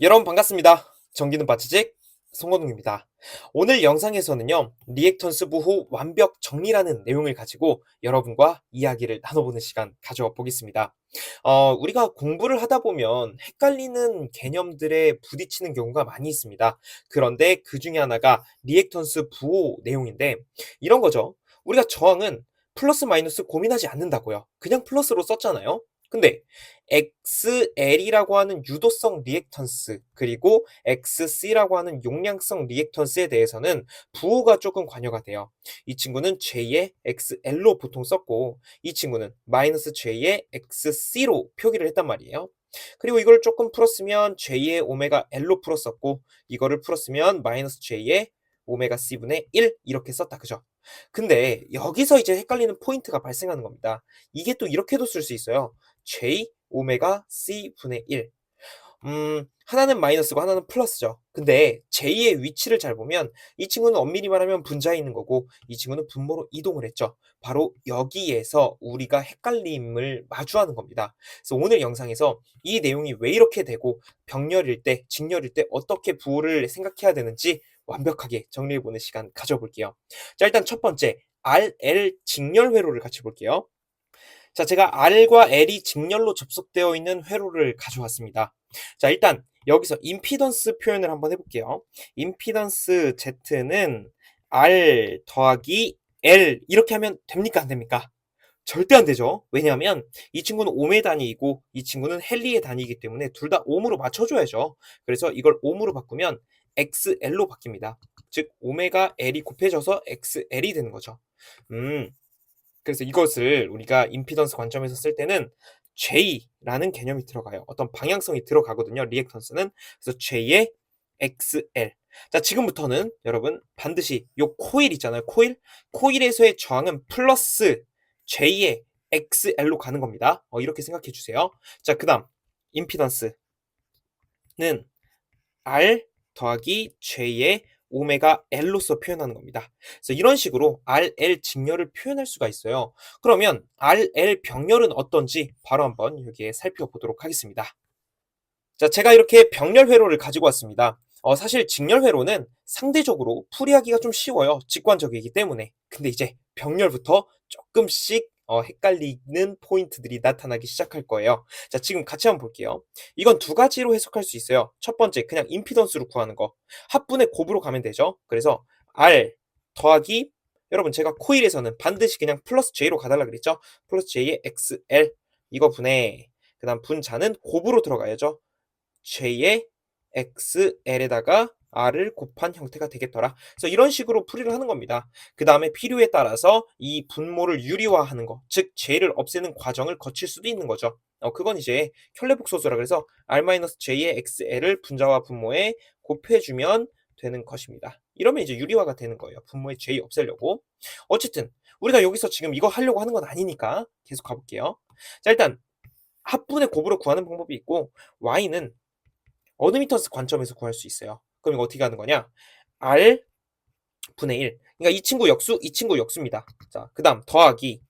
여러분 반갑습니다. 전기는 바치직 송건웅입니다. 오늘 영상에서는요, 리액턴스 부호 완벽 정리라는 내용을 가지고 여러분과 이야기를 나눠보는 시간 가져와 보겠습니다. 어, 우리가 공부를 하다 보면 헷갈리는 개념들에 부딪히는 경우가 많이 있습니다. 그런데 그 중에 하나가 리액턴스 부호 내용인데, 이런 거죠. 우리가 저항은 플러스 마이너스 고민하지 않는다고요. 그냥 플러스로 썼잖아요. 근데 XL이라고 하는 유도성 리액턴스 그리고 XC라고 하는 용량성 리액턴스에 대해서는 부호가 조금 관여가 돼요. 이 친구는 J의 XL로 보통 썼고 이 친구는 마이너스 J의 XC로 표기를 했단 말이에요. 그리고 이걸 조금 풀었으면 J의 오메가 L로 풀었었고 이거를 풀었으면 마이너스 J의 오메가 C분의 1 이렇게 썼다 그죠? 근데 여기서 이제 헷갈리는 포인트가 발생하는 겁니다. 이게 또 이렇게도 쓸 수 있어요. J 오메가 C 분의 1. 음, 하나는 마이너스고 하나는 플러스죠. 근데 J의 위치를 잘 보면 이 친구는 엄밀히 말하면 분자에 있는 거고 이 친구는 분모로 이동을 했죠. 바로 여기에서 우리가 헷갈림을 마주하는 겁니다. 그래서 오늘 영상에서 이 내용이 왜 이렇게 되고 병렬일 때, 직렬일 때 어떻게 부호를 생각해야 되는지 완벽하게 정리해보는 시간 가져볼게요. 자, 일단 첫 번째, RL 직렬 회로를 같이 볼게요. 자, 제가 R과 L이 직렬로 접속되어 있는 회로를 가져왔습니다. 자, 일단 여기서 임피던스 표현을 한번 해볼게요. 임피던스 Z는 R 더하기 L 이렇게 하면 됩니까? 안 됩니까? 절대 안 되죠. 왜냐하면 이 친구는 옴의 단위이고 이 친구는 헨리의 단위이기 때문에 둘 다 옴으로 맞춰줘야죠. 그래서 이걸 옴으로 바꾸면 XL로 바뀝니다. 즉 오메가 L이 곱해져서 XL이 되는 거죠. 음, 그래서 이것을 우리가 임피던스 관점에서 쓸 때는 J라는 개념이 들어가요. 어떤 방향성이 들어가거든요. 리액턴스는. 그래서 J의 XL. 자, 지금부터는 여러분 반드시 요 코일 있잖아요. 코일. 코일에서의 저항은 플러스 J의 XL로 가는 겁니다. 어, 이렇게 생각해 주세요. 자, 그 다음 임피던스는 R 더하기 J의 오메가 L로서 표현하는 겁니다. 그래서 이런 식으로 RL 직렬을 표현할 수가 있어요. 그러면 RL 병렬은 어떤지 바로 한번 여기에 살펴보도록 하겠습니다. 자, 제가 이렇게 병렬 회로를 가지고 왔습니다. 어, 사실 직렬 회로는 상대적으로 풀이하기가 좀 쉬워요. 직관적이기 때문에. 근데 이제 병렬부터 조금씩 어, 헷갈리는 포인트들이 나타나기 시작할 거예요. 자, 지금 같이 한번 볼게요. 이건 두 가지로 해석할 수 있어요. 첫 번째, 그냥 임피던스로 구하는 거. 합분의 곱으로 가면 되죠. 그래서 R 더하기 여러분 제가 코일에서는 반드시 그냥 플러스 J로 가달라 그랬죠. 플러스 J의 XL 이거 분해 그 다음 분자는 곱으로 들어가야죠. J의 XL에다가 r을 곱한 형태가 되겠더라. 그래서 이런 식으로 풀이를 하는 겁니다. 그 다음에 필요에 따라서 이 분모를 유리화하는 거, 즉 j를 없애는 과정을 거칠 수도 있는 거죠. 어, 그건 이제 켤레복소수라 그래서 r-j의 xl을 분자와 분모에 곱해주면 되는 것입니다. 이러면 이제 유리화가 되는 거예요. 분모의 j 없애려고. 어쨌든 우리가 여기서 지금 이거 하려고 하는 건 아니니까 계속 가볼게요. 자 일단 합분의 곱으로 구하는 방법이 있고 y는 어드미터스 관점에서 구할 수 있어요. 그럼 이거 어떻게 하는 거냐? R 분의 1. 그러니까 이 친구 역수, 이 친구 역수입니다. 자, 그 다음 더하기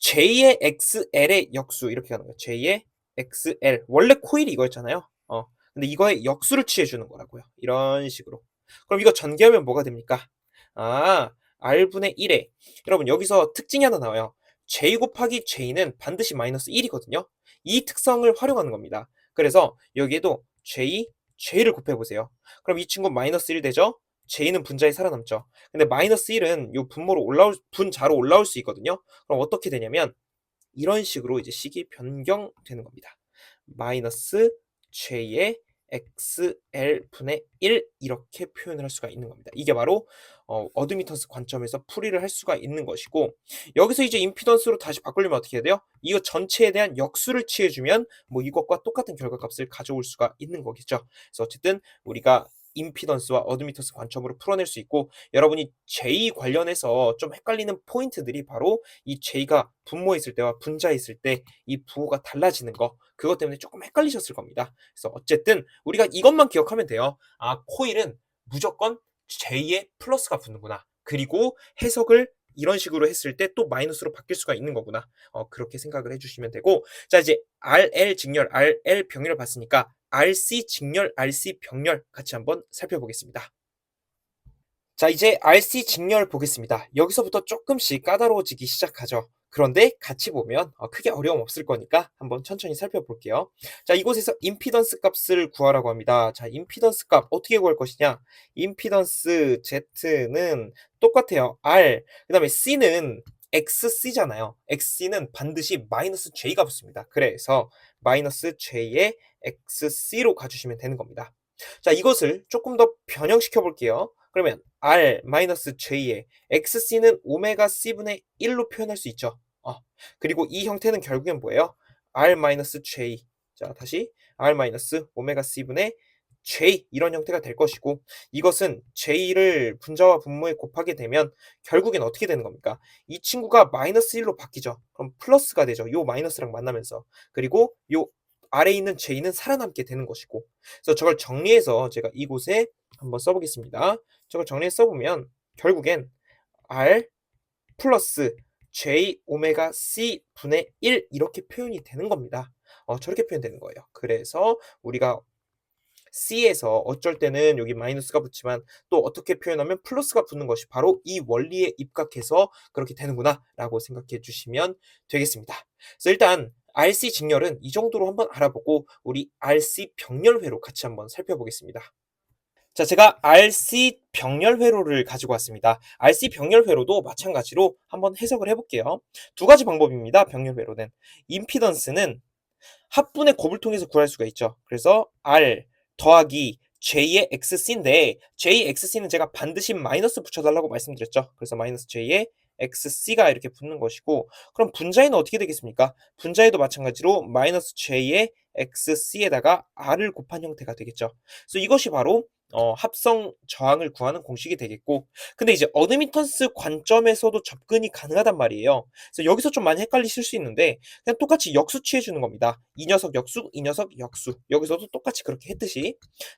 J의 XL의 역수 이렇게 가는 거예요. J의 XL. 원래 코일이 이거였잖아요. 어. 근데 이거의 역수를 취해 주는 거라고요. 이런 식으로. 그럼 이거 전개하면 뭐가 됩니까? 아, R분의 1에. 여러분, 여기서 특징이 하나 나와요. J 곱하기 J는 반드시 마이너스 1이거든요. 이 특성을 활용하는 겁니다. 그래서 여기에도 J J를 곱해보세요. 그럼 이 친구 마이너스 1 되죠? J는 분자에 살아남죠. 근데 마이너스 1은 이 분모로 올라올, 분자로 올라올 수 있거든요. 그럼 어떻게 되냐면 이런 식으로 이제 식이 변경되는 겁니다. 마이너스 J의 XL분의 1 이렇게 표현을 할 수가 있는 겁니다. 이게 바로 어, 어드미턴스 관점에서 풀이를 할 수가 있는 것이고 여기서 이제 임피던스로 다시 바꾸려면 어떻게 해야 돼요? 이거 전체에 대한 역수를 취해주면 뭐 이것과 똑같은 결과값을 가져올 수가 있는 거겠죠. 그래서 어쨌든 우리가 임피던스와 어드미터스 관점으로 풀어낼 수 있고 여러분이 J 관련해서 좀 헷갈리는 포인트들이 바로 이 J가 분모에 있을 때와 분자에 있을 때 이 부호가 달라지는 거 그것 때문에 조금 헷갈리셨을 겁니다. 그래서 어쨌든 우리가 이것만 기억하면 돼요. 아 코일은 무조건 J에 플러스가 붙는구나. 그리고 해석을 이런 식으로 했을 때 또 마이너스로 바뀔 수가 있는 거구나. 어, 그렇게 생각을 해주시면 되고 자 이제 RL 직렬, RL 병렬을 봤으니까 RC 직렬, RC 병렬 같이 한번 살펴보겠습니다. 자, 이제 RC 직렬 보겠습니다. 여기서부터 조금씩 까다로워지기 시작하죠. 그런데 같이 보면 어, 크게 어려움 없을 거니까 한번 천천히 살펴볼게요. 자, 이곳에서 임피던스 값을 구하라고 합니다. 자, 임피던스 값 어떻게 구할 것이냐? 임피던스 Z는 똑같아요. R, 그 다음에 C는 XC잖아요. XC는 반드시 마이너스 J가 붙습니다. 그래서 마이너스 J의 XC로 가주시면 되는 겁니다. 자, 이것을 조금 더 변형시켜 볼게요. 그러면 R 마이너스 J의 XC는 오메가 C분의 1로 표현할 수 있죠. 어, 그리고 이 형태는 결국엔 뭐예요? R 마이너스 J. 자, 다시 R 오메가 C분의 J 이런 형태가 될 것이고 이것은 J를 분자와 분모에 곱하게 되면 결국엔 어떻게 되는 겁니까? 이 친구가 마이너스 1로 바뀌죠. 그럼 플러스가 되죠. 요 마이너스랑 만나면서. 그리고 요 아래에 있는 J는 살아남게 되는 것이고 그래서 저걸 정리해서 제가 이곳에 한번 써보겠습니다. 저걸 정리해서 써보면 결국엔 R 플러스 J 오메가 C 분의 1 이렇게 표현이 되는 겁니다. 어, 저렇게 표현되는 거예요. 그래서 우리가 C에서 어쩔 때는 여기 마이너스가 붙지만 또 어떻게 표현하면 플러스가 붙는 것이 바로 이 원리에 입각해서 그렇게 되는구나 라고 생각해 주시면 되겠습니다. 그래서 일단 RC 직렬은 이 정도로 한번 알아보고 우리 RC 병렬회로 같이 한번 살펴보겠습니다. 자, 제가 RC 병렬회로를 가지고 왔습니다. RC 병렬회로도 마찬가지로 한번 해석을 해볼게요. 두 가지 방법입니다. 병렬회로는. 임피던스는 합분의 곱을 통해서 구할 수가 있죠. 그래서 R 더하기 J의 XC인데 JXC는 제가 반드시 마이너스 붙여달라고 말씀드렸죠. 그래서 마이너스 J의 XC가 이렇게 붙는 것이고 그럼 분자에는 어떻게 되겠습니까? 분자에도 마찬가지로 마이너스 J의 XC에다가 R을 곱한 형태가 되겠죠. 그래서 이것이 바로 어, 합성 저항을 구하는 공식이 되겠고 근데 이제 어드미턴스 관점에서도 접근이 가능하단 말이에요. 그래서 여기서 좀 많이 헷갈리실 수 있는데 그냥 똑같이 역수 취해 주는 겁니다. 이 녀석 역수, 이 녀석 역수. 여기서도 똑같이 그렇게 했듯이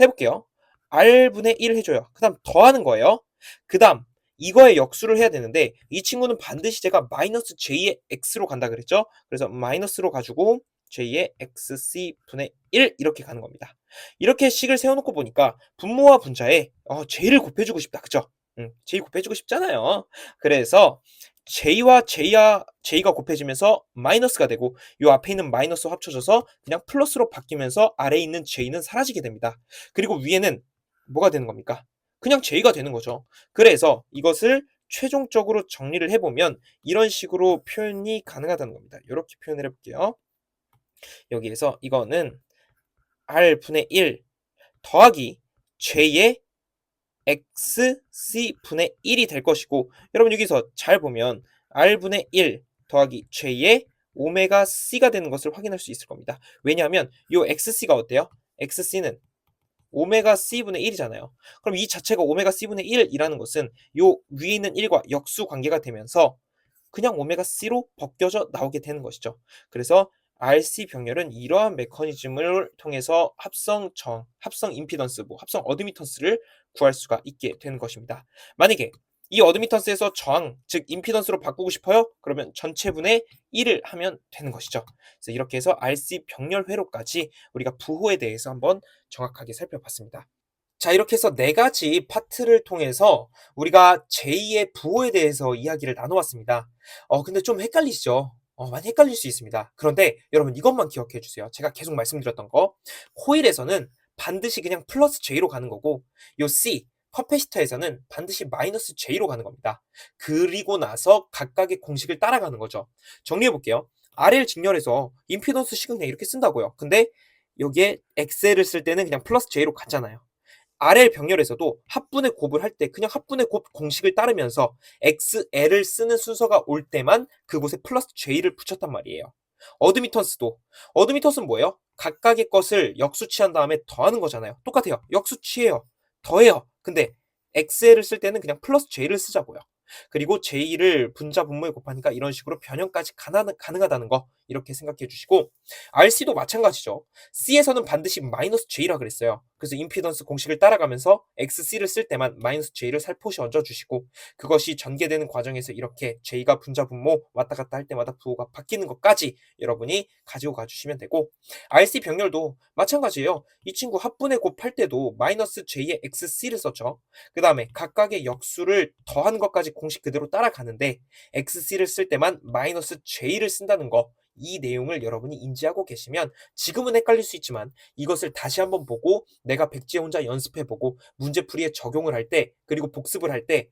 해볼게요. R분의 1 해줘요. 그 다음 더하는 거예요. 그 다음 이거에 역수를 해야 되는데 이 친구는 반드시 제가 마이너스 J의 X로 간다 그랬죠? 그래서 마이너스로 가지고 J의 XC분의 1 이렇게 가는 겁니다. 이렇게 식을 세워놓고 보니까 분모와 분자에 어, J를 곱해주고 싶다. 그죠? 음, J 곱해주고 싶잖아요. 그래서 J와 J야, J가 곱해지면서 마이너스가 되고 이 앞에 있는 마이너스 합쳐져서 그냥 플러스로 바뀌면서 아래에 있는 J는 사라지게 됩니다. 그리고 위에는 뭐가 되는 겁니까? 그냥 J가 되는 거죠. 그래서 이것을 최종적으로 정리를 해보면 이런 식으로 표현이 가능하다는 겁니다. 이렇게 표현을 해볼게요. 여기에서 이거는 R분의 1 더하기 J의 XC분의 1이 될 것이고 여러분 여기서 잘 보면 R분의 1 더하기 J의 오메가 C가 되는 것을 확인할 수 있을 겁니다. 왜냐하면 이 XC가 어때요? XC는 오메가 C분의 1이잖아요. 그럼 이 자체가 오메가 C분의 1이라는 것은 요 위에 있는 1과 역수 관계가 되면서 그냥 오메가 C로 벗겨져 나오게 되는 것이죠. 그래서 RC 병렬은 이러한 메커니즘을 통해서 합성 정, 합성 임피던스, 뭐 합성 어드미턴스를 구할 수가 있게 되는 것입니다. 만약에 이 어드미턴스에서 저항, 즉 임피던스로 바꾸고 싶어요? 그러면 전체분의 1을 하면 되는 것이죠. 그래서 이렇게 해서 RC 병렬 회로까지 우리가 부호에 대해서 한번 정확하게 살펴봤습니다. 자, 이렇게 해서 네 가지 파트를 통해서 우리가 제2의 부호에 대해서 이야기를 나눠왔습니다. 어, 근데 좀 헷갈리시죠? 어, 많이 헷갈릴 수 있습니다. 그런데 여러분 이것만 기억해 주세요. 제가 계속 말씀드렸던 거. 코일에서는 반드시 그냥 플러스 J로 가는 거고 요 C, 커패시터에서는 반드시 마이너스 J로 가는 겁니다. 그리고 나서 각각의 공식을 따라가는 거죠. 정리해 볼게요. RL 직렬에서 임피던스 식은 그냥 이렇게 쓴다고요. 근데 여기에 XL을 쓸 때는 그냥 플러스 J로 갔잖아요. RL 병렬에서도 합분의 곱을 할 때 그냥 합분의 곱 공식을 따르면서 XL을 쓰는 순서가 올 때만 그곳에 플러스 J를 붙였단 말이에요. 어드미턴스도 어드미턴스는 뭐예요? 각각의 것을 역수취한 다음에 더하는 거잖아요. 똑같아요. 역수취해요. 더해요. 근데 XL을 쓸 때는 그냥 플러스 J를 쓰자고요. 그리고 J를 분자 분모에 곱하니까 이런 식으로 변형까지 가능하다는 거 이렇게 생각해 주시고 RC도 마찬가지죠. C에서는 반드시 마이너스 J라 그랬어요. 그래서 임피던스 공식을 따라가면서 XC를 쓸 때만 마이너스 J를 살포시 얹어 주시고 그것이 전개되는 과정에서 이렇게 J가 분자 분모 왔다 갔다 할 때마다 부호가 바뀌는 것까지 여러분이 가지고 가 주시면 되고 RC 병렬도 마찬가지예요. 이 친구 합분의 곱할 때도 마이너스 J의 XC를 썼죠. 그 다음에 각각의 역수를 더한 것까지 공식 그대로 따라가는데 XC를 쓸 때만 마이너스 J를 쓴다는 거 이 내용을 여러분이 인지하고 계시면 지금은 헷갈릴 수 있지만 이것을 다시 한번 보고 내가 백지에 혼자 연습해보고 문제풀이에 적용을 할 때 그리고 복습을 할 때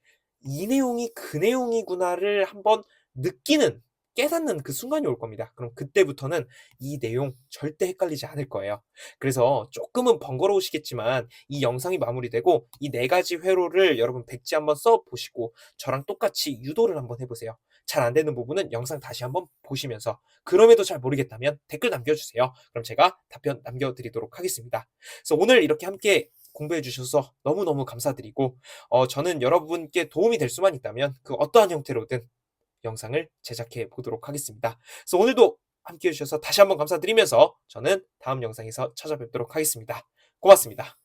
이 내용이 그 내용이구나를 한번 느끼는 깨닫는 그 순간이 올 겁니다. 그럼 그때부터는 이 내용 절대 헷갈리지 않을 거예요. 그래서 조금은 번거로우시겠지만 이 영상이 마무리되고 이 네 가지 회로를 여러분 백지 한번 써 보시고 저랑 똑같이 유도를 한번 해보세요. 잘 안 되는 부분은 영상 다시 한번 보시면서 그럼에도 잘 모르겠다면 댓글 남겨주세요. 그럼 제가 답변 남겨드리도록 하겠습니다. 그래서 오늘 이렇게 함께 공부해 주셔서 너무너무 감사드리고 어, 저는 여러분께 도움이 될 수만 있다면 그 어떠한 형태로든 영상을 제작해 보도록 하겠습니다. 그래서 오늘도 함께 해주셔서 다시 한번 감사드리면서 저는 다음 영상에서 찾아뵙도록 하겠습니다. 고맙습니다.